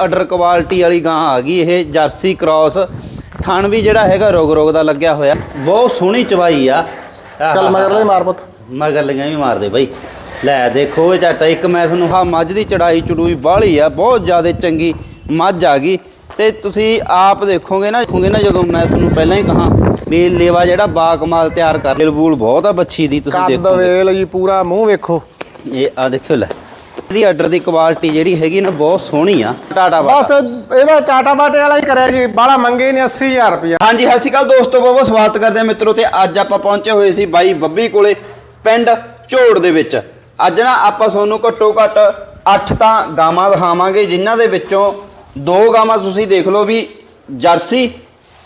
Order quality ਵਾਲੀ ਗਾਂ ਆ ਗਈ ਇਹ ਜਰਸੀ ਕ੍ਰਾਸ ਥਣ ਵੀ ਜਿਹੜਾ ਹੈਗਾ ਰੋਗ ਰੋਗ ਦਾ ਲੱਗਿਆ ਹੋਇਆ। ਬਹੁਤ ਸੋਹਣੀ ਚਵਾਈ ਆ। ਚੱਲ ਮਗਰ ਲੈ ਮਾਰ ਪੁੱਤ। ਮਗਰ ਲਈਆਂ ਵੀ ਮਾਰਦੇ ਬਾਈ। ਲੈ ਦੇਖੋ ਇਹ ਝੱਟ ਇੱਕ ਮੈਂ ਤੁਹਾਨੂੰ ਹਾਂ ਮੱਝ ਦੀ ਚੜਾਈ ਚੜੂਈ ਬਾਹਲੀ ਆ ਬਹੁਤ ਜ਼ਿਆਦਾ ਚੰਗੀ ਮੱਝ ਆ ਗਈ। ਤੇ ਤੁਸੀਂ ਆਪ ਦੇਖੋਗੇ ਨਾ ਦੇਖੋਗੇ ਨਾ ਜਦੋਂ ਮੈਂ ਤੁਹਾਨੂੰ ਪਹਿਲਾਂ ਹੀ ਕਹਾ ਵੀ ਲੇਵਾ ਜਿਹੜਾ ਬਾ ਕਮਾਲ ਤਿਆਰ ਕਰ ਬੂਲ ਬਹੁਤ ਆ ਬੱਚੀ ਦੀ ਤੁਸੀਂ ਕੱਦ ਦੇਖੋ ਵੇਲ ਜੀ ਪੂਰਾ ਮੂੰਹ ਵੇਖੋ। ਇਹ ਆ ਦੇਖਿਓ ਲੈ। ਇਹਦੀ ਆਰਡਰ ਦੀ ਕੁਆਲਿਟੀ ਜਿਹੜੀ ਹੈਗੀ ਨਾ ਬਹੁਤ ਸੋਹਣੀ ਆ। ਟਾਟਾ ਬਸ ਇਹਦਾ ਟਾਟਾ ਬਾਟੇ ਵਾਲਾ ਹੀ ਕਰਿਆ ਜੀ ਬਾਹਲਾ ਮੰਗੇ ਨੇ 80000 ਰੁਪਇਆ। ਹਾਂਜੀ ਸਤਿ ਸ਼੍ਰੀ ਅਕਾਲ ਦੋਸਤੋ ਬਹੁਤ ਸਵਾਗਤ ਕਰਦੇ ਹਾਂ ਮਿੱਤਰੋ ਤੇ ਅੱਜ ਆਪਾਂ ਪਹੁੰਚੇ ਹੋਏ ਸੀ ਬਾਈ ਬੱਬੀ ਕੋਲੇ ਪਿੰਡ ਝੋੜ ਦੇ ਵਿੱਚ। ਅੱਜ ਨਾ ਆਪਾਂ ਤੁਹਾਨੂੰ ਘੱਟੋ ਘੱਟ 8 ਤਾਂ ਗਾਵਾਂ ਦਿਖਾਵਾਂਗੇ ਜਿਨ੍ਹਾਂ ਦੇ ਵਿੱਚੋਂ ਦੋ ਗਾਵਾਂ ਤੁਸੀਂ ਦੇਖ ਲਓ ਵੀ ਜਰਸੀ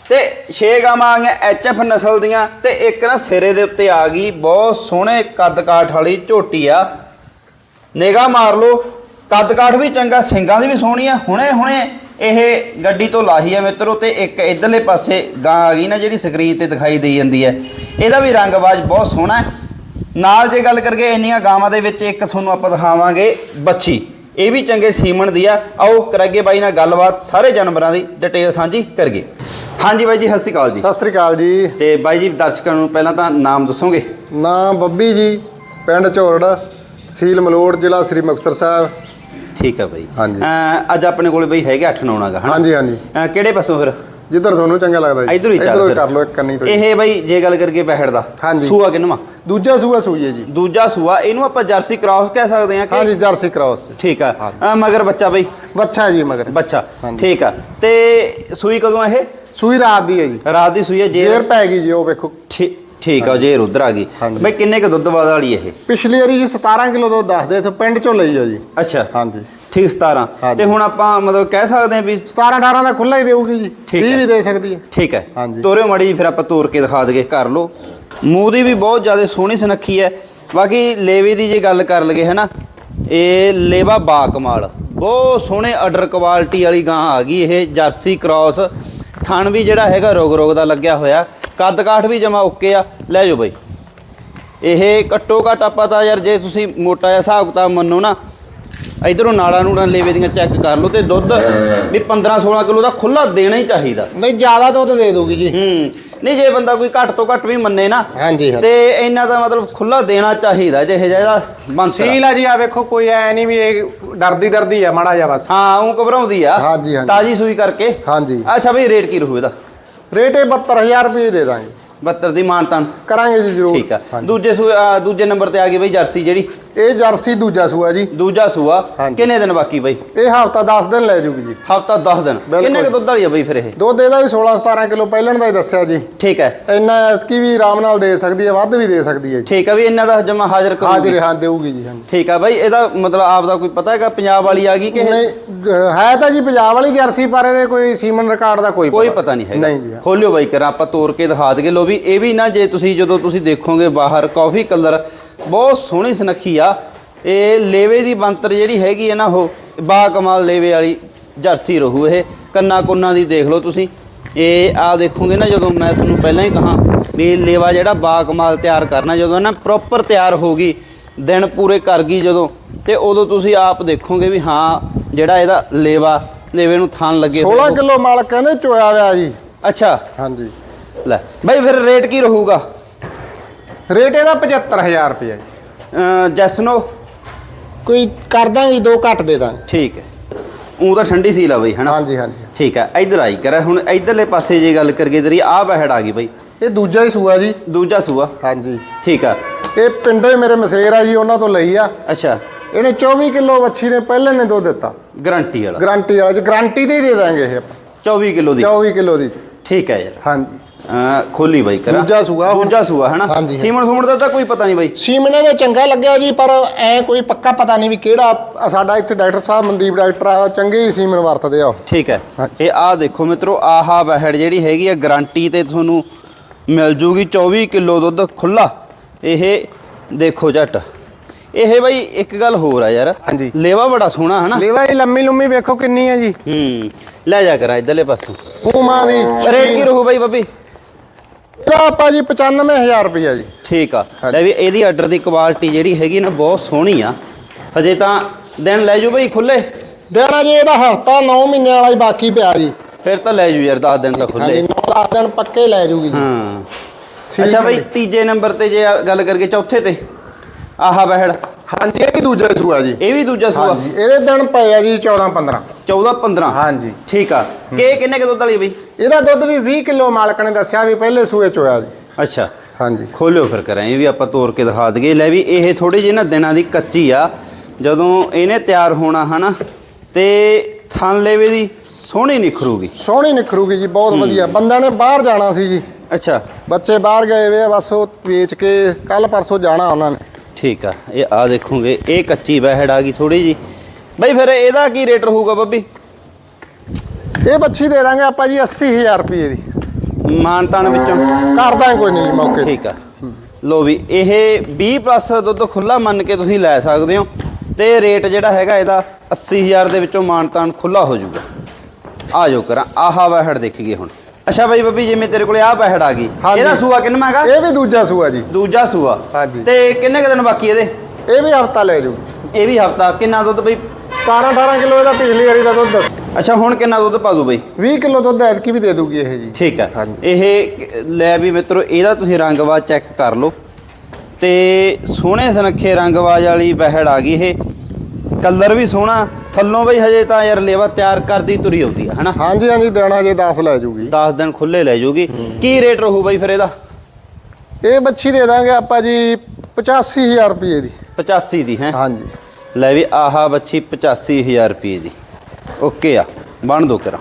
ਤੇ 6 ਗਾਵਾਂ ਆ ਗਈਆਂ ਐਚਐਫ ਨਸਲ ਦੀਆਂ ਤੇ ਇੱਕ ਨਾ ਸਿਰੇ ਦੇ ਉੱਤੇ ਆ ਗਈ ਬਹੁਤ ਸੋਹਣੇ ਕੱਦ ਕਾਠ ਵਾਲੀ ਝੋਟੀ ਆ। ਨਿਗਾਹ ਮਾਰ ਲਓ। ਕੱਦ ਕਾਠ ਵੀ ਚੰਗਾ ਸਿੰਗਾਂ ਦੀ ਵੀ ਸੋਹਣੀ ਆ। ਹੁਣੇ ਹੁਣੇ ਇਹ ਗੱਡੀ ਤੋਂ ਲਾਹੀ ਆ ਮਿੱਤਰੋ ਤੇ ਇੱਕ ਇਧਰਲੇ ਪਾਸੇ ਗਾਂ ਆ ਗਈ ਨਾ ਜਿਹੜੀ ਸਕਰੀਨ ਤੇ ਦਿਖਾਈ ਦੇਈ ਜਾਂਦੀ ਹੈ ਇਹਦਾ ਵੀ ਰੰਗਬਾਜ਼ ਬਹੁਤ ਸੋਹਣਾ ਹੈ। ਨਾਲ ਜੇ ਗੱਲ ਕਰਗੇ ਇੰਨੀਆਂ ਗਾਵਾਂ ਦੇ ਵਿੱਚ ਇੱਕ ਤੁਹਾਨੂੰ ਆਪਾਂ ਦਿਖਾਵਾਂਗੇ ਬੱਚੀ। ਇਹ ਵੀ ਚੰਗੇ ਸੀਮਨ ਦੀ ਆ। ਆਓ ਕਰਾਂਗੇ ਬਾਈ ਨਾਲ ਗੱਲਬਾਤ ਸਾਰੇ ਜਾਨਵਰਾਂ ਦੀ। ਡਿਟੇਲ ਸਾਂਝੀ ਕਰਗੇ ਹਾਂਜੀ ਬਾਈ ਜੀ ਸਤਿ ਸ਼੍ਰੀ ਅਕਾਲ ਜੀ। ਸਤਿ ਸ੍ਰੀ ਅਕਾਲ ਜੀ। ਤੇ ਬਾਈ ਜੀ ਦਰਸ਼ਕਾਂ ਨੂੰ ਪਹਿਲਾਂ ਤਾਂ ਨਾਮ ਦੱਸੋਗੇ? ਨਾਮ ਬੱਬੀ ਜੀ ਪਿੰਡ ਝੋਰੜ ਸੀਲ ਮਲੋੜ ਜ਼ਿਲ੍ਹਾ ਸ੍ਰੀ ਮੁਕਤਸਰ ਸਾਹਿਬ। ਠੀਕ ਹੈ ਬਾਈ। ਹਾਂਜੀ। ਅੱਜ ਆਪਣੇ ਕੋਲੇ ਬਾਈ ਹੈਗੇ 8 9 ਨਾਗਾ ਹਾਂਜੀ ਹਾਂਜੀ। ਅਹ ਕਿਹੜੇ ਪਾਸੋਂ ਫਿਰ? ਜਿੱਧਰ ਤੁਹਾਨੂੰ ਚੰਗਾ ਲੱਗਦਾ ਜੀ। ਇਧਰੋਂ ਹੀ ਚੱਲ ਇੱਧਰੋਂ ਫਿਰ। ਕਰ ਲਓ ਇੱਕ ਕੰਨੀ ਤੋਂ ਇਹ ਬਾਈ ਜੇ ਗੱਲ ਕਰੀਏ ਬਹਿੜ ਦਾ। ਹਾਂਜੀ। ਸੂਆ ਕਿੰਨਵਾ? ਦੂਜਾ ਸੂਆ ਸੂਈ ਹੈ ਜੀ। ਦੂਜਾ ਸੂਆ ਇਹਨੂੰ ਆਪਾਂ ਜਰਸੀ ਕ੍ਰਾਸ ਕਹਿ ਸਕਦੇ ਹਾਂ ਕਿ ਹਾਂਜੀ ਜਰਸੀ ਕ੍ਰਾਸ ਠੀਕ ਆ। ਅਹ ਮਗਰ ਬੱਚਾ ਬਾਈ। ਬੱਚਾ ਜੀ ਮਗਰ। ਬੱਚਾ। ਹਾਂਜੀ। ਠੀਕ ਆ। ਤੇ ਸੂਈ ਕਦੋਂ ਇਹ? ਸੂਈ ਰਾਤ ਦੀ ਹੈ ਜੀ। ਰਾਤ ਦੀ ਸੂਈ ਹੈ ਜੇ ਜੇਰ ਪੈ ਗਈ ਜੀ ਉਹ ਵੇਖੋ। ਠੀ- ਠੀਕ ਆ ਜੇ ਉਧਰ ਆ ਗਈ। ਬਾਈ ਕਿੰਨੇ ਕ ਦੁੱਧ ਵਾਲੀ ਇਹ? ਪਿਛਲੀ ਵਾਰੀ ਜੀ 17 ਕਿਲੋ ਦੁੱਧ ਦੱਸਦੇ ਇਥੋਂ ਪਿੰਡ ਚੋਂ ਲਈ ਆ ਜੀ। ਅੱਛਾ। ਹਾਂਜੀ। ਠੀਕ 17 ਹਾਂਜੀ। ਤੇ ਹੁਣ ਆਪਾਂ ਮਤਲਬ ਕਹਿ ਸਕਦੇ ਹਾਂ ਵੀ 17 18 ਦਾ ਖੁੱਲਾ ਹੀ ਦੇਊਗੀ ਜੀ। ਠੀਕ 20 ਹੈ। ਵੀ ਦੇ ਸਕਦੀ ਹੈ। ਠੀਕ ਹੈ। ਹਾਂਜੀ। ਤੋਰਿਓ ਮੜੀ ਫਿਰ ਆਪਾਂ ਤੋਰ ਕੇ ਦਿਖਾ ਦਈਏ ਕਰ ਲੋ ਮੂੰਹ ਦੀ ਵੀ ਬਹੁਤ ਜ਼ਿਆਦਾ ਸੋਹਣੀ ਸੁਨੱਖੀ ਹੈ। ਬਾਕੀ ਲੇਵੇ ਦੀ ਜੇ ਗੱਲ ਕਰ ਲਗੇ ਹੈ ਨਾ ਇਹ ਲੇਵਾ ਬਾ ਕਮਾਲ ਬਹੁਤ ਸੋਹਣੇ ਆਰਡਰ ਕੁਆਲਿਟੀ ਵਾਲੀ ਗਾਂ ਆ ਗਈ ਇਹ ਜਰਸੀ ਕ੍ਰਾਸ। ਥਣ ਵੀ ਜਿਹੜਾ ਹੈਗਾ ਰੋਗ ਰੋਗ ਦਾ ਲੱਗਿਆ ਹੋਇਆ। ਕੱਦ ਕਾਠ ਵੀ ਜਮਾ ਓਕੇ ਆ ਲੈ ਜਾਓ ਬਾਈ। ਇਹ ਘੱਟੋ ਘੱਟ ਆਪਾਂ ਤਾਂ ਯਾਰ ਜੇ ਤੁਸੀਂ ਮੋਟਾ ਜਿਹਾ ਹਿਸਾਬ ਕਿਤਾਬ ਮੰਨੋ ਨਾ ਇਧਰੋਂ ਨਾੜਾਂ ਨੂੜਾਂ ਲੇਵੇ ਦੀਆਂ ਚੈੱਕ ਕਰ ਲਓ ਤੇ ਦੁੱਧ ਵੀ 15 16 ਕਿਲੋ ਦਾ ਖੁੱਲਾ ਦੇਣਾ ਹੀ ਚਾਹੀਦਾ। ਨਹੀਂ ਜ਼ਿਆਦਾ ਦੁੱਧ ਦੇ ਦੂਗੀ ਜੀ। ਹੂੰ ਨਹੀਂ ਜੇ ਬੰਦਾ ਕੋਈ ਘੱਟ ਤੋਂ ਘੱਟ ਵੀ ਮੰਨੇ ਨਾ ਹਾਂਜੀ ਤੇ ਇੰਨਾ ਤਾਂ ਮਤਲਬ ਖੁੱਲਾ ਦੇਣਾ ਚਾਹੀਦਾ ਜਿਹੇ ਜਿਹੜਾ ਬੰਸਰ ਸੀਲ ਆ ਜੀ ਆ ਵੇਖੋ ਕੋਈ ਐ ਨਹੀਂ ਵੀ ਇਹ ਡਰਦੀ ਡਰਦੀ ਆ ਮਾੜਾ ਜਿਹਾ ਬਸ। ਹਾਂ ਉਹ ਘਬਰਾਉਂਦੀ ਆ। ਹਾਂਜੀ, ਹਾਂਜੀ। ਤਾਜੀ ਸੂਈ ਕਰਕੇ। ਹਾਂਜੀ। ਅੱਛਾ ਬਈ ਰੇਟ ਕੀ ਰਹੂ ਇਹਦਾ? ਰੇਟ ਇਹ 72000 ਰੁਪਏ ਦੇ ਦਾਂਗੇ। 72 ਦੀ ਮਾਨਤਾਨ। ਕਰਾਂਗੇ ਜੀ ਜ਼ਰੂਰ। ਠੀਕ ਆ। ਹਾਂਜੀ। ਦੂਜੇ ਸੂਏ ਦੂਜੇ ਨੰਬਰ ਤੇ ਆ ਗਈ ਬਈ ਜਰਸੀ ਜਿਹੜੀ। ਇਹ ਜਰਸੀ ਦੂਜਾ ਸੂਆ ਜੀ। ਦੂਜਾ ਸੂਆ। ਹਾਂਜੀ। ਕਿੰਨੇ ਦਿਨ ਬਾਕੀ ਬਈ? ਇਹ ਹਫਤਾ 10 ਦਿਨ ਲੈ ਜੂਗੀ ਜੀ। ਹਫਤਾ 10 ਦਿਨ। ਬਿਲਕੁਲ। ਕਿੰਨੇ ਕੁ ਦੁੱਧ ਵਾਲੀ ਆ ਬਈ ਫਿਰ ਇਹ? ਦੁੱਧ ਇਹਦਾ ਵੀ 16 17 ਕਿਲੋ ਪਹਿਲਣ ਦਾ ਹੀ ਦੱਸਿਆ ਜੀ। ਠੀਕ ਹੈ। ਇੰਨਾ ਐਤਕੀ ਵੀ ਆਰਾਮ ਨਾਲ ਦੇ ਸਕਦੀ ਹੈ ਵੱਧ ਵੀ ਦੇ ਸਕਦੀ ਹੈ ਜੀ। ਠੀਕ ਹੈ ਵੀ ਇਹਨਾਂ ਦਾ ਜਮਾ ਹਾਜ਼ਰ ਕਰੂਗੀ। ਹਾਜ਼ਰ ਹਾਂ ਦੇਊਗੀ ਜੀ ਹਾਂਜੀ। ਠੀਕ ਆ ਬਈ ਇਹਦਾ ਮਤਲਬ ਆਪ ਦਾ ਕੋਈ ਪਤਾ ਹੈਗਾ ਪੰਜਾਬ ਵਾਲੀ ਆ ਗਈ ਕਿ ਇਹ- ਨਹੀਂ ਹੈ ਤਾਂ ਜੀ ਪੰਜਾਬ ਵਾਲੀ ਜਰਸੀ ਪਰ ਇਹਦੇ ਕੋਈ ਸੀਮਨ ਰਿਕਾਰਡ ਦਾ ਕੋਈ ਕੋਈ ਪਤਾ ਨਹੀਂ ਹੈਗਾ। ਨਹੀਂ ਜੀ ਖੋਲਿਓ ਬਾਈ ਕਰਾਂ ਆਪਾਂ ਤੋੜ ਕੇ ਦਿਖਾ ਦਈਏ। ਲੋ ਵੀ ਇਹ ਵੀ ਨਾ ਜੇ ਤੁਸੀਂ ਜਦੋਂ ਤੁਸੀਂ ਦੇਖੋਗੇ ਬਾਹਰ ਕਾਫੀ ਕਲਰ ਬਹੁਤ ਸੋਹਣੀ ਸੁਨੱਖੀ ਆ। ਇਹ ਲੇਵੇ ਦੀ ਬੰਤਰ ਜਿਹੜੀ ਹੈਗੀ ਹੈ ਨਾ ਉਹ ਬਾ ਕਮਾਲ ਲੇਵੇ ਵਾਲੀ ਜਰਸੀ ਰਹੂ ਇਹ। ਕੰਨਾ ਕੁੰਨਾ ਦੀ ਦੇਖ ਲਓ ਤੁਸੀਂ। ਇਹ ਆ ਦੇਖੋਗੇ ਨਾ ਜਦੋਂ ਮੈਂ ਤੁਹਾਨੂੰ ਪਹਿਲਾਂ ਹੀ ਕਹਾ ਵੀ ਲੇਵਾ ਜਿਹੜਾ ਬਾ ਕਮਾਲ ਤਿਆਰ ਕਰਨਾ ਜਦੋਂ ਨਾ ਪ੍ਰੋਪਰ ਤਿਆਰ ਹੋ ਗਈ ਦਿਨ ਪੂਰੇ ਕਰ ਗਈ ਜਦੋਂ ਤੇ ਉਦੋਂ ਤੁਸੀਂ ਆਪ ਦੇਖੋਗੇ ਵੀ ਹਾਂ ਜਿਹੜਾ ਇਹਦਾ ਲੇਵਾ ਲੇਵੇ ਨੂੰ ਥਾਨ ਲੱਗੇ ਹੋਏ 16 ਕਿਲੋ ਮਾਲ ਕਹਿੰਦੇ ਚੋਇਆ ਹੋਇਆ ਜੀ। ਅੱਛਾ। ਹਾਂਜੀ। ਲੈ ਬਾਈ ਫਿਰ ਰੇਟ ਕੀ ਰਹੂਗਾ? ਰੇਟ ਇਹਦਾ 75000 ਰੁਪਏ ਜੀ। ਜੈਸਨੋ। ਕੋਈ ਕਰ ਦਾਂਗੇ ਦੋ ਘੱਟ ਦੇ ਦਾਂਗੇ। ਠੀਕ ਹੈ। ਉਹ ਤਾਂ ਠੰਡੀ ਸੀਲ ਆ ਬਈ ਹਨਾ? ਹਾਂਜੀ ਹਾਂਜੀ। ਠੀਕ ਹੈ ਇਧਰ ਆਈ ਕਰ ਹੁਣ ਇਧਰਲੇ ਪਾਸੇ ਜੇ ਗੱਲ ਕਰੀਏ ਤੇਰੀ ਆ ਬਹਿੜ ਆ ਗਈ ਬਈ। ਇਹ ਦੂਜਾ ਹੀ ਸੂਆ ਜੀ। ਦੂਜਾ ਸੂਆ? ਹਾਂਜੀ। ਠੀਕ ਆ। ਇਹ ਪਿੰਡੋਂ ਹੀ ਮੇਰੇ ਮਸੇਰ ਆ ਜੀ ਉਹਨਾਂ ਤੋਂ ਲਈ ਆ। ਅੱਛਾ। ਇਹਨੇ 24 ਕਿਲੋ ਵੱਛੀ ਨੇ ਪਹਿਲੇ ਨੇ ਦੁੱਧ ਦਿੱਤਾ। ਗਰੰਟੀ ਵਾਲਾ। ਗਾਰੰਟੀ ਵਾਲਾ ਜੀ ਗਾਰੰਟੀ ਤੇ ਹੀ ਦੇ ਦਾਂਗੇ ਇਹ ਆਪਾਂ। 24 ਕਿਲੋ ਦੀ। 24 ਕਿਲੋ ਦੀ। ਠੀਕ ਹੈ ਯਾਰ। ਹਾਂਜੀ। ਖੋਲੀ ਬਾਈ ਕਰਾ। ਦੂਜਾ ਸੂਆ ਹੁਣ। ਦੂਜਾ ਸੂਆ ਹਨਾ? ਹਾਂਜੀ। ਸੀਮਨ ਸੂਮਨ ਦਾ ਤਾਂ ਕੋਈ ਪਤਾ ਨਹੀਂ ਬਾਈ। ਸੀਮਨੇ ਦਾ ਚੰਗਾ ਲੱਗਿਆ ਜੀ ਪਰ ਐ ਕੋਈ ਪੱਕਾ ਪਤਾ ਨਹੀਂ ਵੀ ਕਿਹੜਾ ਆ ਸਾਡਾ ਇੱਥੇ ਡਾਕਟਰ ਸਾਹਿਬ ਮਨਦੀਪ ਡਾਕਟਰ ਆ ਚੰਗੇ ਹੀ ਸੀਮਨ ਵਰਤਦੇ ਆ ਉਹ। ਠੀਕ ਹੈ। ਹਾਂਜੀ। ਇਹ ਆ ਦੇਖੋ ਮਿੱਤਰੋ ਆਹਾ ਬਹਿੜ ਜਿਹੜੀ ਹੈਗੀ ਹੈ ਗਾਰੰਟੀ ਤੇ ਤੁਹਾਨੂੰ ਮਿਲ ਜੂਗੀ 24 ਕਿਲੋ ਦੁੱਧ ਖੁੱਲਾ ਇਹ ਦੇਖੋ ਜੱਟ। ਇਹ ਬਈ ਇੱਕ ਗੱਲ ਹੋਰ ਆ ਯਾਰ। ਹਾਂਜੀ। ਲੇਵਾ ਬੜਾ ਸੋਹਣਾ ਹਨਾ? ਲੇਵਾ ਇਹ ਲੰਮੀ ਲੰਮੀ ਵੇਖੋ ਕਿੰਨੀ ਹੈ ਜੀ। ਹੂੰ ਲੈ ਜਾ ਕਰਾਂ ਇਧਰਲੇ ਪਾਸੋਂ। ਉਹ ਮਾਂ ਦੀ ਰੇਟ ਕੀ ਰਹੂ ਬਾਈ ਬੱਬੀ ਇਹਦਾ ਆਪਾਂ ਜੀ 95000 ਰੁਪਇਆ ਜੀ। ਠੀਕ ਆ। ਹਾਂਜੀ। ਲੈ ਵੀ ਇਹਦੀ ਆਰਡਰ ਦੀ ਕੁਆਲਿਟੀ ਜਿਹੜੀ ਹੈਗੀ ਨਾ ਬਹੁਤ ਸੋਹਣੀ ਆ। ਹਜੇ ਤਾਂ ਦਿਨ ਲੈ ਜਾਓ ਬਈ ਖੁੱਲੇ? ਦੇਣਾ ਜੀ ਇਹਦਾ ਹਫਤਾ 9 ਮਹੀਨੇ ਵਾਲਾ ਹੀ ਬਾਕੀ ਪਿਆ ਜੀ। ਫਿਰ ਤਾਂ ਲੈ ਜੂ ਯਾਰ 10 ਦਿਨ ਤਾਂ ਹਾਂਜੀ ਖੁੱਲੇ 9 ਦਿਨ ਪੱਕੇ ਲੈ ਜੂਗੀ ਜੀ। ਹਾਂ। ਅੱਛਾ ਬਈ ਜੀ। ਤੀਜੇ ਨੰਬਰ ਤੇ ਜੇ ਗੱਲ ਕਰਕੇ ਚੌਥੇ ਤੇ ਆਹਾ ਬਹਿੜ। ਹਾਂਜੀ ਇਹ ਵੀ ਦੂਜਾ ਸੂਆ ਜੀ। ਇਹ ਵੀ ਦੂਜਾ ਸੂਆ। ਹਾਂਜੀ ਇਹਦੇ ਦਿਨ ਪਏ ਆ ਜੀ 14 15 14 15 ਹਾਂਜੀ। ਠੀਕ ਆ। ਕੇ ਕਿੰਨੇ ਕੁ ਦੁੱਧ ਵਾਲੀ ਬਈ? ਇਹਦਾ ਦੁੱਧ ਵੀ 20 ਕਿਲੋ ਮਾਲਕ ਨੇ ਦੱਸਿਆ ਵੀ ਪਹਿਲੇ ਸੂਏ ਚ ਹੋਇਆ ਜੀ। ਅੱਛਾ। ਹਾਂਜੀ। ਖੋਲਿਓ ਫਿਰ ਕਰਾਂ ਇਹ ਵੀ ਆਪਾਂ ਤੋੜ ਕੇ ਦਿਖਾ ਦਈਏ। ਲੈ ਵੀ ਇਹ ਥੋੜੀ ਜਿਹੀ ਨਾ ਦਿਨਾਂ ਦੀ ਕੱਚੀ ਆ। ਜਦੋਂ ਇਹਨੇ ਤਿਆਰ ਹੋਣਾ ਹਨਾ ਤੇ ਥਣ ਲੇਵੇ ਦੀ ਸੋਹਣੀ ਨਿਖਰੂਗੀ। ਸੋਹਣੀ ਨਿਖਰੂਗੀ ਜੀ ਬਹੁਤ ਵਧੀਆ। ਬੰਦਾ ਨੇ ਬਾਹਰ ਜਾਣਾ ਸੀ ਜੀ। ਅੱਛਾ। ਬੱਚੇ ਬਾਹਰ ਗਏ ਵੇ ਆ ਬਸ ਉਹ ਵੇਚ ਕੇ ਕੱਲ ਪਰਸੋਂ ਜਾਣਾ ਉਹਨਾਂ ਨੇ। ਠੀਕ ਆ। ਇਹ ਆ ਦੇਖੋਗੇ ਇਹ ਕੱਚੀ ਬਹਿੜ ਆ ਗਈ ਥੋੜੀ ਜੀ ਬਈ ਫਿਰ ਇਹਦਾ ਕੀ ਰੇਟ ਰਹੂਗਾ ਬੱਬੀ? ਇਹ ਬੱਚੀ ਦੇ ਦਾਂਗੇ ਆਪਾਂ ਜੀ 80000 ਰੁਪਏ ਦੀ। ਮਾਨਤਾਨ ਵਿੱਚੋਂ। ਕਰ ਦਾਂਗੇ ਕੋਈ ਨਹੀਂ ਜੀ ਮੌਕੇ ਤੇ। ਠੀਕ ਆ। ਲੋ ਵੀ ਇਹ 20 ਪਲੱਸ ਦੁੱਧ ਖੁੱਲਾ ਮੰਨ ਕੇ ਤੁਸੀਂ ਲੈ ਸਕਦੇ ਹੋ ਤੇ ਰੇਟ ਜਿਹੜਾ ਹੈਗਾ ਇਹਦਾ 80000 ਦੇ ਵਿੱਚੋਂ ਮਾਨਤਾਨ ਖੁੱਲਾ ਹੋ ਜਾਊਗਾ। ਆ ਜਾਓ ਕਰਾਂ ਆਹਾ ਬਹਿੜ ਦੇਖੀਏ ਹੁਣ। ਅੱਛਾ ਬਾਈ ਬੱਬੀ ਜਿਵੇਂ ਤੇਰੇ ਕੋਲੇ ਆ ਬਹਿੜ ਆ ਗਈ ਹਾਂਜੀ। ਇਹਦਾ ਸੂਆ ਕਿੰਨਾ ਹੈਗਾ? ਇਹ ਵੀ ਦੂਜਾ ਸੂਆ ਜੀ। ਦੂਜਾ ਸੂਆ। ਹਾਂਜੀ। ਤੇ ਕਿੰਨੇ ਕੁ ਦਿਨ ਬਾਕੀ ਇਹਦੇ? ਇਹ ਵੀ ਹਫਤਾ ਲੈ ਜੂ ਇਹ ਵੀ ਹਫਤਾ ਕਿੰਨਾ ਦੁੱਧ ਬਈ? 17 18 ਕਿਲੋ ਇਹਦਾ ਪਿਛਲੀ ਵਾਰੀ ਦਾ ਦੁੱਧ। ਦੱਸ ਅੱਛਾ ਹੁਣ ਕਿੰਨਾ ਦੁੱਧ ਪਾ ਦੂ ਬਈ? 20 ਕਿਲੋ ਦੁੱਧ ਐਤਕੀ ਵੀ ਦੇ ਦੂਗੀ ਇਹ ਜੀ। ਠੀਕ ਹੈ ਹਾਂਜੀ। ਇਹ ਲੈ ਵੀ ਮਿੱਤਰੋ ਇਹਦਾ ਤੁਸੀਂ ਰੰਗਵਾਜ ਚੈੱਕ ਕਰ ਲਓ। ਤੇ ਸੋਹਣੇ ਸੁਨੱਖੇ ਰੰਗਵਾਜ ਵਾਲੀ ਬਹਿੜ ਆ ਗਈ ਇਹ। ਕਲਰ ਵੀ ਸੋਹਣਾ ਥੱਲੋਂ ਬਈ ਹਜੇ ਤਾਂ ਯਾਰ ਲੇਵਾ ਤਿਆਰ ਕਰਦੀ ਤੁਰੀ ਆਉਂਦੀ ਆ ਹਨਾ? ਹਾਂਜੀ ਹਾਂਜੀ ਦੇਣਾ ਜੇ 10 ਲੈ ਜੂਗੀ। 10 ਦਿਨ ਖੁੱਲੇ ਲੈ ਜੂਗੀ। ਕੀ ਰੇਟ ਰਹੂ ਬਈ ਫਿਰ ਇਹਦਾ? ਇਹ ਬੱਚੀ ਦੇ ਦਾਂਗੇ ਆਪਾਂ ਜੀ 85000 ਰੁਪਏ ਦੀ। 85 ਦੀ ਹੈ? ਹਾਂਜੀ। ਲੈ ਵੀ ਆਹਾ ਬੱਚੀ 85000 ਰੁਪਏ ਦੀ। ਓਕੇ ਆ ਬਣ ਦੋ ਕਰਾਂ।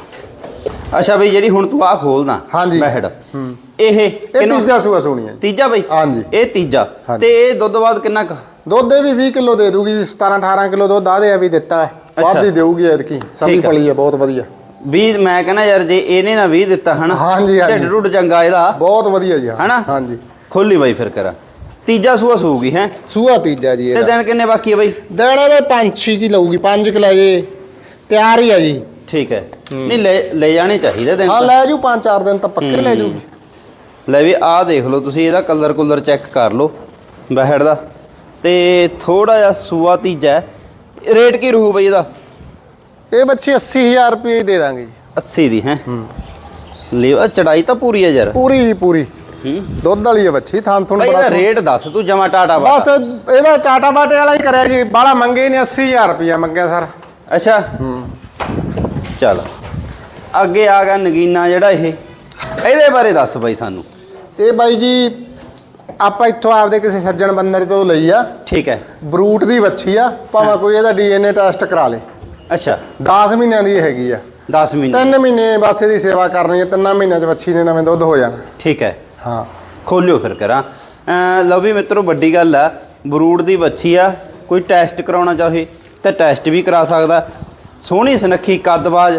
ਅੱਛਾ ਬਈ ਜਿਹੜੀ ਹੁਣ ਤੂੰ ਆ ਖੋਲਦਾ ਹਾਂਜੀ। ਬਹਿੜ ਇਹ ਇਹ ਕਿੰਨਾ- ਤੀਜਾ ਸੂਆ ਸੋਣੀ ਹੈ ਤੀਜਾ ਬਈ? ਹਾਂਜੀ। ਇਹ ਤੀਜਾ। ਤੇ ਇਹ ਦੁੱਧ ਬਾਅਦ ਕਿੰਨਾ ਕੁ? ਦੁੱਧ ਇਹ ਵੀ 20 ਕਿਲੋ ਦੇ ਦੂਗੀ 17 18 ਕਿਲੋ ਦੁੱਧ ਆ ਵੀ ਦਿੱਤਾ ਹੈ। ਵੱਧ। ਹੀ ਦੇਊਗੀ ਐਤਕੀ। ਸਭੀ। ਪਲੀ ਹੈ ਬਹੁਤ ਵਧੀਆ। 20 ਮੈਂ ਕਹਿੰਦਾ ਯਾਰ ਜੇ ਇਹਨੇ ਨਾ 20 ਦਿੱਤਾ ਹਨਾ? ਹਾਂਜੀ, ਹਾਂਜੀ। ਢਿੱਡ ਢੁੱਡ ਚੰਗਾ ਇਹਦਾ। ਬਹੁਤ ਵਧੀਆ ਜੀ ਹਾਂ। ਹਨਾ? ਹਾਂਜੀ। ਖੋਲੀ ਬਾਈ ਫਿਰ ਕਰਾਂ। ਤੀਜਾ ਸੂਆ ਸੂਗੀ ਹੈ? ਸੂਆ ਤੀਜਾ ਜੀ ਤੇ ਇਹਦਾ ਦਿਨ ਕਿੰਨੇ ਬਾਕੀ ਹੈ ਬਾਈ? ਦੇਣਾ ਦੇ 5-6 ਕੀ ਲਊਗੀ 5 ਕਿ ਲੈ ਜੇ। ਤਿਆਰ ਹੀ ਆ ਜੀ। ਠੀਕ ਹੈ। ਨਹੀਂ ਲੈ ਲੈ ਜਾਣੇ ਚਾਹੀਦੇ ਦਿਨ ਹਾਂ ਤਾਂ। ਲੈ ਜੂ 5-4 ਦਿਨ ਤਾਂ ਪੱਕੇ ਲੈ ਜੂ। ਲੈ ਵੀ ਆਹ ਦੇਖ ਲਓ ਤੁਸੀਂ ਇਹਦਾ ਕਲਰ ਕੁਲਰ ਚੈੱਕ ਕਰ ਲਓ ਬਹਿੜ ਦਾ। ਤੇ ਥੋੜਾ ਜਿਹਾ ਸੂਆ ਤੀਜਾ ਹੈ। ਰੇਟ ਕੀ ਰਹੂ ਬਈ ਇਹਦਾ? ਇਹ ਬੱਚੀ 80000 ਰੁਪਏ ਦੇ ਦਾਂਗੇ ਜੀ। 80 ਦੀ ਹੈ? ਲੇਵਾ ਚੜਾਈ ਤਾਂ ਪੂਰੀ ਹੈ ਯਾਰ। ਪੂਰੀ ਜੀ ਪੂਰੀ। ਦੁੱਧ ਵਾਲੀ ਹੈ ਬੱਚੀ ਥਾਂ ਥੁਣ ਬਈ ਬੜਾ ਇਹਦਾ। ਰੇਟ ਦੱਸ ਤੂੰ ਜਮਾ ਟਾਟਾ ਬਸ ਬਾਟਾ ਇਹਦਾ ਟਾਟਾ ਬਾਟੇ ਵਾਲਾ ਹੀ ਕਰਿਆ ਜੀ ਬਾਲਾ ਮੰਗੇ ਨੇ 80000 ਰੁਪਇਆ ਮੰਗਿਆ ਸਰ। ਅੱਛਾ। ਚੱਲ ਅੱਗੇ ਆ ਗਿਆ ਨਗੀਨਾ ਜਿਹੜਾ ਇਹ। ਇਹਦੇ ਬਾਰੇ ਦੱਸ ਬਾਈ ਸਾਨੂੰ। ਇਹ ਬਾਈ ਜੀ ਆਪਾਂ ਇੱਥੋਂ ਆਪਦੇ ਕਿਸੇ ਸੱਜਣ ਬੰਦੇ ਤੋਂ ਲਈ ਆ। ਠੀਕ ਹੈ। ਬਰੂਟ ਦੀ ਵੱਛੀ ਆ ਭਾਵੇਂ ਕੋਈ ਇਹਦਾ ਡੀਐਨਏ ਟੈਸਟ ਕਰਾ ਲੇ। ਅੱਛਾ। 10 ਮਹੀਨਿਆਂ ਦੀ ਹੈਗੀ ਆ। 10 ਮਹੀਨੇ 3 ਮਹੀਨੇ ਬਸ ਇਹਦੀ ਸੇਵਾ ਕਰਨੀ ਹੈ ਤਿੰਨਾਂ ਮਹੀਨਿਆਂ 'ਚ ਵੱਛੀ ਨੇ ਨਵੇਂ ਦੁੱਧ ਹੋ ਜਾਣਾ। ਠੀਕ ਹੈ। ਹਾਂ ਖੋਲਿਓ ਫਿਰ ਕਰਾਂ ਲਓ ਵੀ ਮਿੱਤਰੋ ਵੱਡੀ ਗੱਲ ਆ ਬਰੂਡ ਦੀ ਵੱਛੀ ਆ ਕੋਈ ਟੈਸਟ ਕਰਾਉਣਾ ਚਾਹੇ ਤਾਂ ਟੈਸਟ ਵੀ ਕਰਾ ਸਕਦਾ। ਸੋਹਣੀ ਸੁਨੱਖੀ ਕੱਦਬਾਜ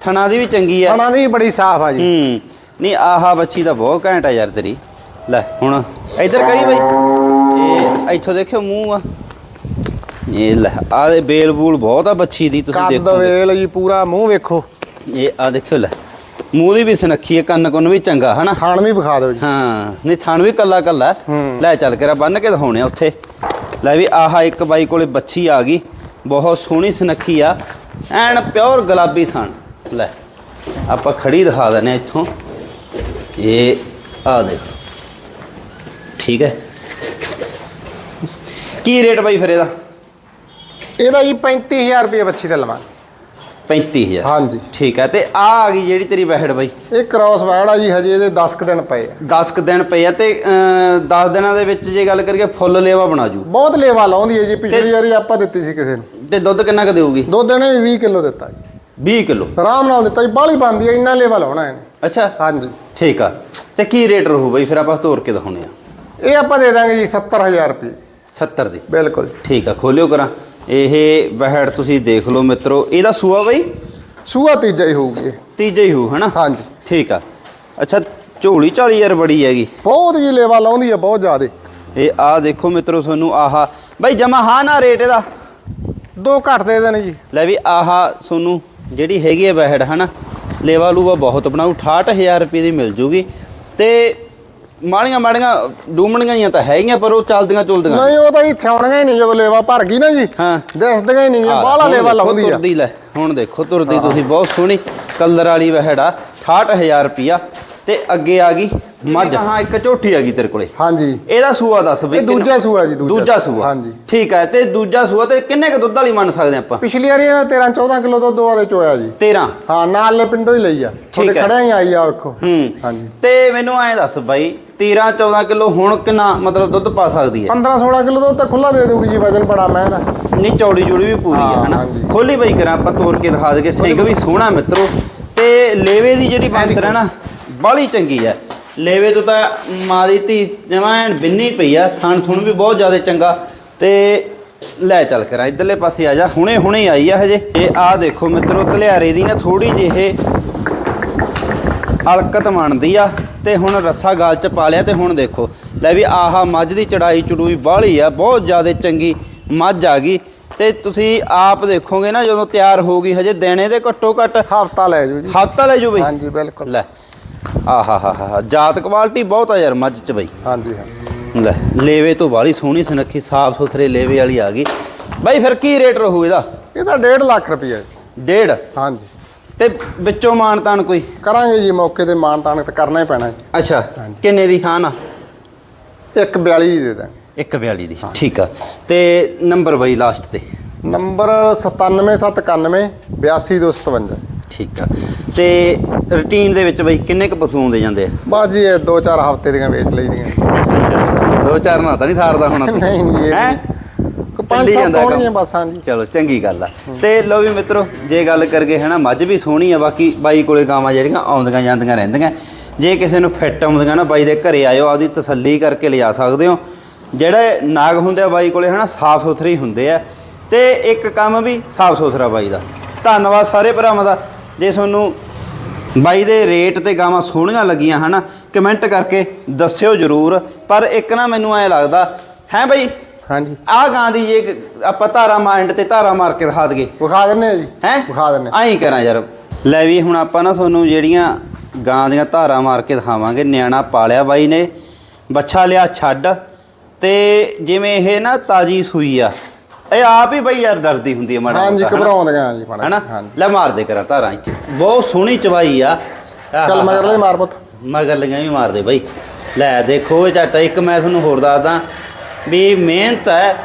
ਥਣਾ ਦੀ ਵੀ ਚੰਗੀ ਆ। ਖਾਣਾ ਦੀ ਬੜੀ ਸਾਫ਼ ਆ ਜੀ। ਹੂੰ ਨਹੀਂ ਆਹਾ ਬੱਚੀ ਦਾ ਬਹੁਤ ਘੈਂਟ ਆ ਯਾਰ ਤੇਰੀ। ਲੈ ਹੁਣ ਇੱਧਰ ਕਰੀ ਬਈ। ਇਹ ਇੱਥੋਂ ਦੇਖਿਓ ਮੂੰਹ ਆ। ਇਹ ਲੈ ਆ ਦੇ ਬੇਲ ਬੂਲ ਬਹੁਤ ਆ ਬੱਚੀ ਦੀ ਤੁਸੀਂ ਕੱਦ ਦੇਖੋ ਵੇਲ ਜੀ ਪੂਰਾ ਮੂੰਹ ਵੇਖੋ। ਇਹ ਆ ਦੇਖਿਓ ਲੈ। ਮੂੰਹ ਦੀ ਵੀ ਸੁਨੱਖੀ ਹੈ ਕੰਨ ਕੁੰਨ ਵੀ ਚੰਗਾ ਹਨਾ? ਖਾਣ ਵੀ ਵਿਖਾ ਦਿਓ ਜੀ। ਹਾਂ ਨਹੀਂ ਥਣ ਵੀ ਕੱਲਾ ਕੱਲਾ। ਲੈ ਚੱਲ ਕੇ ਬੰਨ ਕੇ ਦਿਖਾਉਣੇ ਆ ਉੱਥੇ। ਲੈ ਵੀ ਆਹਾ ਇੱਕ ਬਾਈ ਕੋਲੇ ਬੱਚੀ ਆ ਗਈ। ਬਹੁਤ ਸੋਹਣੀ ਸੁਨੱਖੀ ਆ। ਐਨ ਪਿਓਰ ਗੁਲਾਬੀ ਥਣ। ਲੈ ਆਪਾਂ ਖੜੀ ਦਿਖਾ ਆ ਇੱਥੋਂ। ਇਹ ਆ ਦੇਖ ਠੀਕ ਹੈ। ਕੀ ਰੇਟ ਬਾਈ ਫਿਰ ਇਹਦਾ? ਇਹਦਾ ਜੀ 35000 ਰੁਪਏ ਬੱਚੀ ਦਾ ਲਵਾਂਗੇ। 35000 ਹਾਂਜੀ। ਠੀਕ ਹੈ ਤੇ ਆ ਆ ਗਈ ਜਿਹੜੀ ਤੇਰੀ ਬਹਿੜ ਬਾਈ। ਇਹ ਕ੍ਰਾਸ ਵੈੜ ਆ ਜੀ ਹਜੇ ਇਹਦੇ 10 ਕੁ ਦਿਨ ਪਏ ਆ। 10 ਕੁ ਦਿਨ ਪਏ ਆ ਤੇ 10 ਦਿਨਾਂ ਦੇ ਵਿੱਚ ਜੇ ਗੱਲ ਕਰੀਏ ਫੁੱਲ ਲੇਵਾ ਬਣਾ ਜੂ। ਬਹੁਤ ਲੇਵਾ ਲਾਉਂਦੀ ਹੈ ਜੀ ਪਿਛਲੀ ਵਾਰੀ ਆਪਾਂ ਦਿੱਤੀ ਸੀ ਕਿਸੇ ਨੂੰ। ਤੇ ਦੁੱਧ ਕਿੰਨਾ ਕੁ ਦੇਊਗੀ? ਦੋ ਦਿਨੇ ਵੀ 20 ਕਿਲੋ ਦਿੱਤਾ ਜੀ। 20 ਕਿਲੋ? ਆਰਾਮ ਨਾਲ ਦਿੱਤਾ ਜੀ ਬਾਹਲੀ ਬੰਦੀ ਹੈ ਇੰਨਾ ਲੇਵਾ ਲਾਉਣਾ ਇਹਨੇ। ਅੱਛਾ। ਹਾਂਜੀ। ਠੀਕ ਆ ਤੇ ਕੀ ਰੇਟ ਰਹੂ ਬਈ? ਫਿਰ ਆਪਾਂ ਤੋਰ ਕੇ ਦਿਖਾਉਣੇ ਆ ਇਹ ਆਪਾਂ ਦੇ ਦਾਂਗੇ ਜੀ 70000 ਰੁਪਏ। 70 ਦੀ। ਬਿਲਕੁਲ। ਠੀਕ ਆ ਖੋਲਿਓ ਕਰਾਂ। ਇਹ ਵਹਿੜ ਤੁਸੀਂ ਦੇਖ ਲਓ ਮਿੱਤਰੋ ਇਹਦਾ ਸੂਆ ਬਈ? ਸੂਆ ਤੀਜਾ ਹੀ ਹੋਊਗੀ ਇਹ। ਤੀਜਾ ਹੀ ਹੋਊ ਹਨਾ? ਹਾਂਜੀ। ਠੀਕ ਆ। ਅੱਛਾ ਝੋਲੀ ਝਾਲੀ ਯਾਰ ਬੜੀ ਹੈਗੀ। ਬਹੁਤ ਜੀ ਲੇਵਾ ਲਾਉਂਦੀ ਹੈ ਬਹੁਤ ਜ਼ਿਆਦੇ। ਇਹ ਆ ਦੇਖੋ ਮਿੱਤਰੋ ਤੁਹਾਨੂੰ ਆਹਾ। ਬਈ ਜਮਾ ਹਾਂ ਨਾ ਰੇਟ ਇਹਦਾ? ਦੋ ਘੱਟ ਦੇ ਦੇਣ ਜੀ। ਲੈ ਵੀ ਆਹਾ ਤੁਹਾਨੂੰ ਜਿਹੜੀ ਹੈਗੀ ਹੈ ਵਹਿੜ ਹਨਾ? ਲੇਵਾ ਲੂਵਾ ਬਹੁਤ ਬਣਾਉ 68000 ਰੁਪਏ ਦੀ ਮਿਲ ਜੂਗੀ। ਤੇ ਮਾੜੀਆਂ ਮਾੜੀਆਂ ਡੂਮਣੀਆਂ ਹੀ ਤਾਂ ਹੈਗੀਆਂ ਪਰ ਉਹ ਚੱਲਦੀਆਂ ਚੁਲਦੀਆਂ। ਨਹੀਂ ਉਹ ਤਾਂ ਇੱਥੇ ਆਉਣਗੇ ਹੀ ਨਹੀਂ ਜਦੋਂ ਲੇਵਾ ਭਰ ਗਈ ਨਾ ਜੀ। ਹਾਂ। ਦਿਸਦੀਆਂ ਹੀ ਨਹੀਂ ਬਾਹਲਾ ਲੇਵਾ ਲਾਉਂਦੀ ਆ। ਤੁਰਦੀ ਲੈ ਹੁਣ ਦੇਖੋ ਤੁਰਦੀ ਤੁਸੀਂ ਬਹੁਤ ਸੋਹਣੀ ਕਲਰ ਵਾਲੀ ਵਹਿੜਾ 68000 ਰੁਪਿਆ ਤੇ ਅੱਗੇ ਆ ਗਈ ਮੱਝ। ਹਾਂ ਇੱਕ ਝੋਟੀ ਆ ਗਈ ਤੇਰੇ ਕੋਲੇ। ਹਾਂਜੀ। ਇਹਦਾ ਸੂਆ ਦੱਸ ਬਈ ਇਹ ਦੂਜਾ ਸੂਆ ਜੀ, ਦੂਜਾ। ਸੂਆ। ਹਾਂਜੀ। ਠੀਕ ਹੈ ਤੇ ਦੂਜਾ ਸੂਆ ਤੇ ਕਿੰਨੇ ਕ ਦੁੱਧ ਵਾਲੀ ਮੰਨ ਸਕਦੇ ਆਪਾਂ? ਪਿਛਲੀ ਵਾਰੀ ਇਹਨਾਂ 13 14 ਕਿਲੋ ਦੁੱਧ ਵਾਲੇ ਚੋਇਆ ਜੀ। 13 ਹਾਂ ਨਾਲੇ ਪਿੰਡੋਂ ਹੀ ਲਈ ਆ। ਤੁਹਾਡੇ। ਖੜਿਆ ਹੀ ਆਈ ਆ ਵੇਖੋ। ਹੂੰ। ਹਾਂਜੀ। ਤੇ ਮੈਨੂੰ ਐਂ ਦੱਸ ਬਾਈ 13 14 ਕਿਲੋ ਹੁਣ ਕਿੰਨਾ ਮਤਲਬ ਦੁੱਧ ਪਾ ਸਕਦੀ ਹੈ? 15 16 ਕਿਲੋ ਦੁੱਧ ਤਾਂ ਖੁੱਲਾ ਦੇ ਦੂਗੀ ਜੀ ਵਜਨ ਬੜਾ ਮੈਂ ਦਾ ਨਹੀਂ ਚੌੜੀ ਜੁੜੀ ਵੀ ਪੂਰੀ ਹੈ ਹਨਾ। ਖੋਲੀ ਬਾਈ ਕਰਾਂ ਆਪਾਂ ਤੋੜ ਕੇ ਦਿਖਾ ਦੇਗੇ ਸਿੰਘ ਵੀ ਸੋਹਣਾ ਮਿੱਤਰੋ। ਤੇ ਲੇਵੇ ਦੀ ਜਿਹੜੀ ਬੰਤਰ ਹੈ ਨਾ ਬਾਹਲੀ ਚੰਗੀ ਹੈ ਲੇਵੇ ਤੋਂ ਤਾਂ ਮਾਂ ਦੀ ਧੀ ਜਮਾਂ ਐਨ ਬਿੰਨੀ ਪਈ ਆ। ਥਣ ਥੁਣ ਵੀ ਬਹੁਤ ਜ਼ਿਆਦਾ ਚੰਗਾ। ਤੇ ਲੈ ਚੱਲ ਕਰਾਂ ਇਧਰਲੇ ਪਾਸੇ ਆ ਜਾ। ਹੁਣੇ ਹੁਣੇ ਆਈ ਆ ਹਜੇ। ਇਹ ਆ ਦੇਖੋ ਮਿੱਤਰੋ ਧਲਿਆਰੇ ਦੀ ਨਾ ਥੋੜੀ ਜਿਹੀ ਹਲਕਤ ਮੰਨਦੀ ਆ। ਤੇ ਹੁਣ ਰੱਸਾ ਗਾਲ ਚ ਪਾ ਲਿਆ ਤੇ ਹੁਣ ਦੇਖੋ। ਲੈ ਵੀ ਆਹਾ ਮੱਝ ਦੀ ਚੜਾਈ ਚੜੂਈ ਬਾਹਲੀ ਆ। ਬਹੁਤ ਜ਼ਿਆਦਾ ਚੰਗੀ ਮੱਝ ਆ ਗਈ। ਤੇ ਤੁਸੀਂ ਆਪ ਦੇਖੋਗੇ ਨਾ ਜਦੋਂ ਤਿਆਰ ਹੋਊਗੀ ਹਜੇ ਦੇਣੇ ਦੇ ਘੱਟੋ ਘੱਟ ਹਫਤਾ ਲੈ ਜਾਓ ਜੀ। ਹਫਤਾ ਲੈ ਜੋ ਬਈ। ਹਾਂਜੀ ਬਿਲਕੁਲ। ਲੈ ਆਹਾ ਹਾ ਹਾ ਜਾਤ ਕੁਆਲਿਟੀ ਬਹੁਤ ਆ ਯਾਰ ਮੱਝ ਚ ਬਈ। ਹਾਂਜੀ ਹਾਂ। ਲੈ ਲੇਵੇ ਤੋਂ ਬਾਹਲੀ ਸੋਹਣੀ ਸੁਨੱਖੀ ਸਾਫ਼ ਸੁਥਰੇ ਲੇਵੇ ਵਾਲੀ ਆ ਗਈ। ਬਾਈ ਫਿਰ ਕੀ ਰੇਟ ਰਹੂ ਇਹਦਾ? ਇਹ ਤਾਂ 1.5 ਲੱਖ ਰੁਪਈਆ। ਡੇਢ? ਹਾਂਜੀ। ਤੇ ਵਿੱਚੋਂ ਮਾਨ ਤਾਨ ਕੋਈ? ਕਰਾਂਗੇ ਜੀ ਮੌਕੇ ਤੇ ਮਾਨ ਤਾਨ ਤਾਂ ਕਰਨਾ ਹੀ ਪੈਣਾ ਜੀ। ਅੱਛਾ ਕਿੰਨੇ ਦੀ ਹਾਂ ਨਾ 142 ਦੇ ਦਾਂਗੇ। 142 ਦੀ ਠੀਕ ਆ। ਤੇ ਨੰਬਰ ਬਈ ਲਾਸਟ ਤੇ। ਨੰਬਰ 97791 82257 ਠੀਕ ਆ। ਤੇ ਰੁਟੀਨ ਦੇ ਵਿੱਚ ਬਈ ਕਿੰਨੇ ਕ ਪਸ਼ੂ ਆਉਂਦੇ ਜਾਂਦੇ ਆ? ਬਸ ਜੀ ਇਹ 2-4 ਹਫ਼ਤੇ ਦੀਆਂ ਵੇਚ ਲਈਦੀਆਂ ਦੋ ਚਾਰ ਨਾ ਤਾਂ ਨਹੀਂ ਸਾਰਦਾ ਹੁਣ ਨਹੀਂ ਨਹੀਂ ਇਹ ਹੈ? ਕੋਈ ਪੰਜ ਚੱਲੀ ਸੱਤ ਜਾਂਦਾ ਕੰਮ। ਹੋਣਗੀਆਂ ਬਸ ਹਾਂਜੀ ਚਲੋ ਚੰਗੀ ਗੱਲ ਆ। ਤੇ ਲੋ ਵੀ ਮਿੱਤਰੋ ਜੇ ਗੱਲ ਕਰਗੇ ਹੈ ਨਾ ਮੱਝ ਵੀ ਸੋਹਣੀ ਆ ਬਾਕੀ ਬਾਈ ਕੋਲੇ ਗਾਵਾਂ ਜਿਹੜੀਆਂ ਆਉਂਦੀਆਂ ਜਾਂਦੀਆਂ ਰਹਿੰਦੀਆਂ। ਜੇ ਕਿਸੇ ਨੂੰ ਫਿੱਟ ਆਉਂਦੀਆਂ ਨਾ ਬਾਈ ਦੇ ਘਰੇ ਆਇਓ ਆਪਦੀ ਤਸੱਲੀ ਕਰਕੇ ਲਿਜਾ ਸਕਦੇ ਹੋ। ਜਿਹੜੇ ਨਾਗ ਹੁੰਦੇ ਆ ਬਾਈ ਕੋਲੇ ਹਨਾ ਸਾਫ਼ ਸੁਥਰੇ ਹੀ ਹੁੰਦੇ ਆ। ਤੇ ਇੱਕ ਕੰਮ ਵੀ ਸਾਫ਼ ਸੁਥਰਾ ਬਾਈ ਦਾ। ਧੰਨਵਾਦ ਸਾਰੇ ਭਰਾਵਾਂ ਦਾ। ਜੇ ਤੁਹਾਨੂੰ ਬਾਈ ਦੇ ਰੇਟ ਤੇ ਗਾਵਾਂ ਸੋਹਣੀਆਂ ਲੱਗੀਆਂ ਹਨਾ ਕਮੈਂਟ ਕਰਕੇ ਦੱਸਿਓ ਜਰੂਰ। ਪਰ ਇੱਕ ਨਾ ਮੈਨੂੰ ਐ ਲੱਗਦਾ ਹੈ ਬਾਈ? ਹਾਂਜੀ। ਆਹ ਗਾਂ ਦੀ ਜੇ ਆਪਾਂ ਧਾਰਾ ਮਾਈਂਡ ਤੇ ਧਾਰਾ ਮਾਰ ਕੇ ਦਿਖਾ ਦਈਏ। ਵਿਖਾ ਦਿੰਨੇ ਜੀ। ਹੈ? ਵਿਖਾ ਦਿੰਨੇ ਐਂ ਕਰਾਂ ਯਾਰ। ਲੈ ਵੀ ਹੁਣ ਆਪਾਂ ਨਾ ਤੁਹਾਨੂੰ ਜਿਹੜੀਆਂ ਗਾਂ ਦੀਆਂ ਧਾਰਾ ਮਾਰ ਕੇ ਦਿਖਾਵਾਂਗੇ ਨਿਆਣਾ ਪਾਲਿਆ ਬਾਈ ਨੇ ਬੱਚਾ ਲਿਆ ਛੱਡ। ਤੇ ਜਿਵੇਂ ਇਹ ਨਾ ਤਾਜੀ ਸੂਈ ਆ ਇਹ ਆਪ ਹੀ ਬਈ ਯਾਰ ਡਰਦੀ ਹੁੰਦੀ ਹੈ ਮਾੜਾ ਹਾਂਜੀ ਮੋਟਾ, ਹਨਾ? ਘਬਰਾਉਂਦੀਆਂ ਜੀ ਮਾੜਾ ਹਨਾ? ਹਾਂਜੀ। ਲੈ ਮਾਰ ਦੇ ਕਰਾਂ ਧਾਰਾਂ ਇੱਥੇ। ਬਹੁਤ ਸੋਹਣੀ ਚਵਾਈ ਆ। ਚੱਲ ਮਗਰ ਲਈ ਮਾਰ ਪੁੱਤ। ਮਗਰ ਲਗਾਂ ਵੀ ਮਾਰ ਦੇ ਬਈ। ਲੈ ਦੇਖੋ ਇਹ ਝੱਟ ਇੱਕ ਮੈਂ ਤੁਹਾਨੂੰ ਹੋਰ ਦੱਸਦਾ ਵੀ ਮਿਹਨਤ ਹੈ।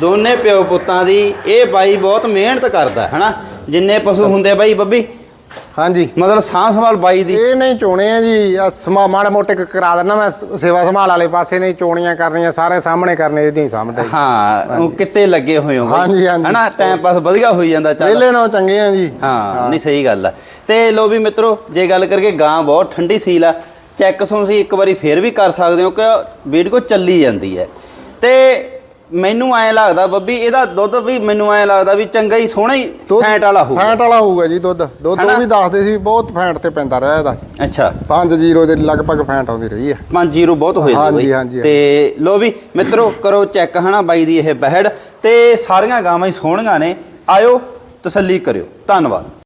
ਦੋਨੇ ਪਿਓ ਪੁੱਤਾਂ ਦੀ ਇਹ ਬਾਈ ਬਹੁਤ ਮਿਹਨਤ ਕਰਦਾ ਹੈ ਹਨਾ? ਜਿੰਨੇ ਪਸ਼ੂ ਹੁੰਦੇ ਬਾਈ ਬੱਬੀ ਹਾਂਜੀ। ਮਤਲਬ ਸਾਂਭ ਸੰਭਾਲ ਬਾਈ ਦੀ। ਇਹ ਨਹੀਂ ਚੋਣੇ ਆ ਜੀ। ਆ ਸਮਾ ਮਾੜੇ ਮੋਟੇ ਕੁ ਕਰਾ ਦੇਣਾ ਮੈਂ ਸ- ਸੇਵਾ ਸੰਭਾਲ ਵਾਲੇ ਪਾਸੇ ਨਹੀਂ ਚੋਣੀਆਂ ਕਰਨੀਆਂ ਸਾਰੇ ਸਾਹਮਣੇ ਕਰਨੇ ਇਹ ਨਹੀਂ ਹਾਂ ਉਹ ਕਿਤੇ ਲੱਗੇ ਹੋਏ ਹੋ ਬਾਈ। ਹਾਂਜੀ, ਹਾਂਜੀ। ਹਨਾ ਟਾਈਮ ਪਾਸ ਵਧੀਆ ਹੋਈ ਜਾਂਦਾ ਚੱਲ। ਵਿਹਲੇ ਨਾਲ ਚੰਗੇ ਆ ਜੀ। ਹਾਂ ਨਹੀਂ ਸਹੀ ਗੱਲ ਆ। ਤੇ ਲੋ ਵੀ ਮਿੱਤਰੋ ਜੇ ਗੱਲ ਕਰਕੇ ਗਾਂ ਬਹੁਤ ਠੰਡੀ ਸੀਲ ਆ ਚੈੱਕ ਸੁਣ ਸੀ ਇੱਕ ਵਾਰੀ ਫੇਰ ਵੀ ਕਰ ਸਕਦੇ ਹੋ ਕਿ ਵੀਡੀਓ ਚੱਲੀ ਜਾਂਦੀ ਹੈ। ਤੇ ਮੈਨੂੰ ਐਂ ਲੱਗਦਾ ਬੱਬੀ ਇਹਦਾ ਦੁੱਧ ਵੀ ਮੈਨੂੰ ਐਂ ਲੱਗਦਾ ਵੀ ਚੰਗਾ ਹੀ ਸੋਹਣਾ ਹੀ ਦੁੱਧ- ਫੈਂਟ ਵਾਲਾ ਹੋਊਗਾ। ਫੈਂਟ ਵਾਲਾ ਹੋਊਗਾ ਜੀ ਦੁੱਧ। ਦੁੱਧ ਹਨਾ? ਉਹ ਵੀ ਦੱਸਦੇ ਸੀ ਬਹੁਤ ਫੈਂਟ ਤੇ ਪੈਂਦਾ ਰਿਹਾ ਇਹਦਾ। ਅੱਛਾ। 5-0 ਦੇ ਲਗਭਗ ਫੈਂਟ ਆਉਂਦੀ ਰਹੀ ਹੈ। 5-0 ਬਹੁਤ ਹੋਏ ਨੇ ਹਾਂਜੀ, ਬਈ। ਹਾਂਜੀ, ਤੇ ਲੋ ਵੀ ਮਿੱਤਰੋ ਕਰੋ ਚੈੱਕ ਹਨਾ ਬਾਈ ਦੀ ਇਹ ਬਹਿੜ। ਤੇ ਸਾਰੀਆਂ ਗਾਵਾਂ ਹੀ ਸੋਹਣੀਆਂ ਨੇ। ਆਇਓ ਤਸੱਲੀ ਕਰਿਓ। ਧੰਨਵਾਦ।